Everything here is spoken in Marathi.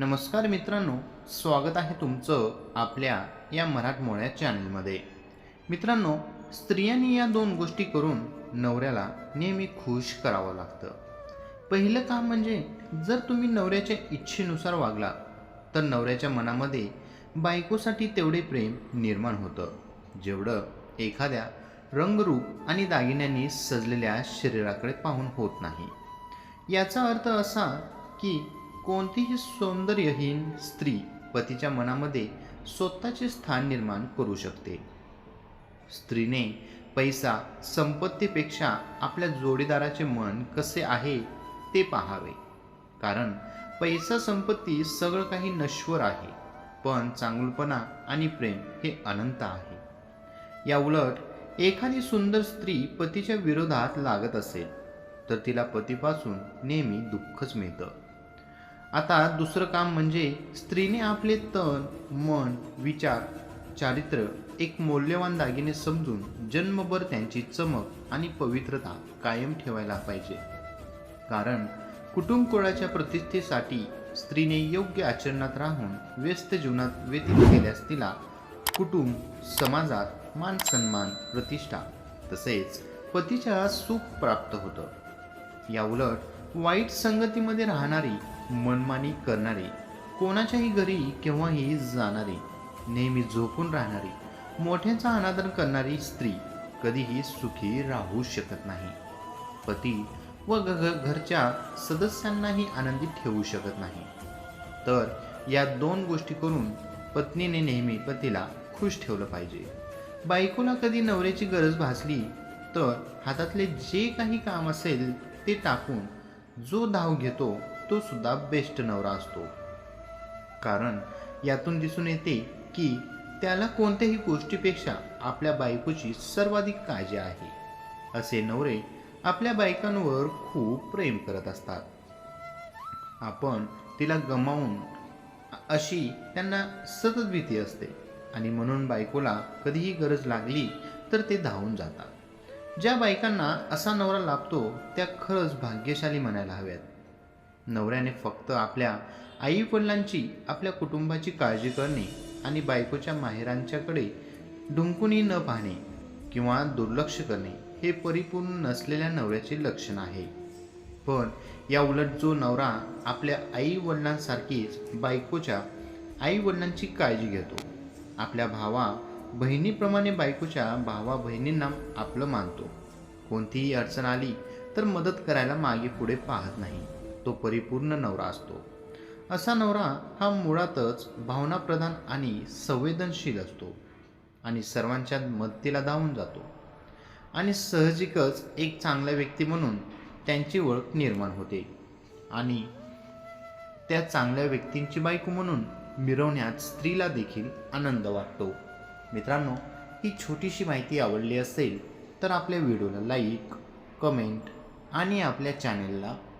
नमस्कार मित्रांनो स्वागत आहे तुमचं आपल्या या मराठमोळ्या चॅनलमध्ये. मित्रांनो स्त्रियांनी या दोन गोष्टी करून नवऱ्याला नेहमी खुश करावं लागतं. पहिलं काम म्हणजे जर तुम्ही नवऱ्याच्या इच्छेनुसार वागला तर नवऱ्याच्या मनामध्ये बायकोसाठी तेवढे प्रेम निर्माण होतं. जेवढं एखाद्या रंगरूप आणि दागिन्यांनी सजलेल्या शरीराकडे पाहून होत नाही. याचा अर्थ असा की कोणतीही सौंदर्यहीन स्त्री पतीच्या मनामध्ये स्वतःचे स्थान निर्माण करू शकते. स्त्रीने पैसा संपत्तीपेक्षा आपल्या जोडीदाराचे मन कसे आहे ते पाहावे. कारण पैसा संपत्ती सगळं काही नश्वर आहे पण चांगुलपणा आणि प्रेम हे अनंत आहे. या उलट एखादी सुंदर स्त्री पतीच्या विरोधात लागत असेल तर तिला पतीपासून नेहमी दुःखच मिळतं. आता दुसरं काम म्हणजे स्त्रीने आपले तन मन विचार चारित्र्य एक मौल्यवान दागिने समजून जन्मभर त्यांची चमक आणि पवित्रता कायम ठेवायला पाहिजे. कारण कुटुंब कुळाच्या प्रतिष्ठेसाठी स्त्रीने योग्य आचरणात राहून व्यस्त जीवनात व्यतीत केल्यास तिला कुटुंब समाजात मान सन्मान प्रतिष्ठा तसेच पतीच्या सुख प्राप्त होतं. या उलट वाईट संगतीमध्ये राहणारी मनमानी करणारी कोणाच्याही घरी केव्हाही जाणारी नेहमी झोपून राहणारी मोठ्यांचा अनादर करणारी स्त्री कधीही सुखी राहू शकत नाही. पती व घरच्या सदस्यांनाही आनंदित ठेवू शकत नाही. तर या दोन गोष्टी करून पत्नीने नेहमी पतीला खुश ठेवलं पाहिजे. बायकोला कधी नवऱ्याची गरज भासली तर हातातले जे काही काम असेल ते टाकून जो धाव घेतो तो सुद्धा बेस्ट नवरा असतो. कारण यातून दिसून येते की त्याला कोणत्याही गोष्टीपेक्षा आपल्या बायकोची सर्वाधिक काळजी आहे. असे नवरे आपल्या बायकांवर खूप प्रेम करत असतात. आपण तिला गमावून अशी त्यांना सतत भीती असते आणि म्हणून बायकोला कधीही गरज लागली तर ते धावून जातात. ज्या बायकांना असा नवरा लाभतो त्या खरंच भाग्यशाली म्हणायला हव्यात. नवऱ्याने फक्त आपल्या आई वडिलांची आपल्या कुटुंबाची काळजी करणे आणि बायकोच्या माहेरांच्याकडे डुंकूनही न पाहणे किंवा दुर्लक्ष करणे हे परिपूर्ण नसलेल्या नवऱ्याचे लक्षण आहे. पण या उलट जो नवरा आपल्या आई वडिलांसारखीच बायकोच्या आई वडिलांची काळजी घेतो. आपल्या भावा बहिणीप्रमाणे बायकोच्या भावा बहिणींना आपलं मानतो. कोणतीही अडचण आली तर मदत करायला मागे पुढे पाहत नाही. तो परिपूर्ण नवरा असतो. असा नवरा हा मुळातच भावनाप्रधान आणि संवेदनशील असतो आणि सर्वांच्या मदतीला धावून जातो. आणि सहजिकच एक चांगला व्यक्ती म्हणून त्यांची ओळख निर्माण होते आणि त्या चांगल्या व्यक्तींची बायको म्हणून मिरवण्यात स्त्रीला देखील आनंद वाटतो. मित्रांनो ही छोटीशी माहिती आवडली असेल तर आपल्या व्हिडिओला लाईक कमेंट आणि आपल्या चॅनेलला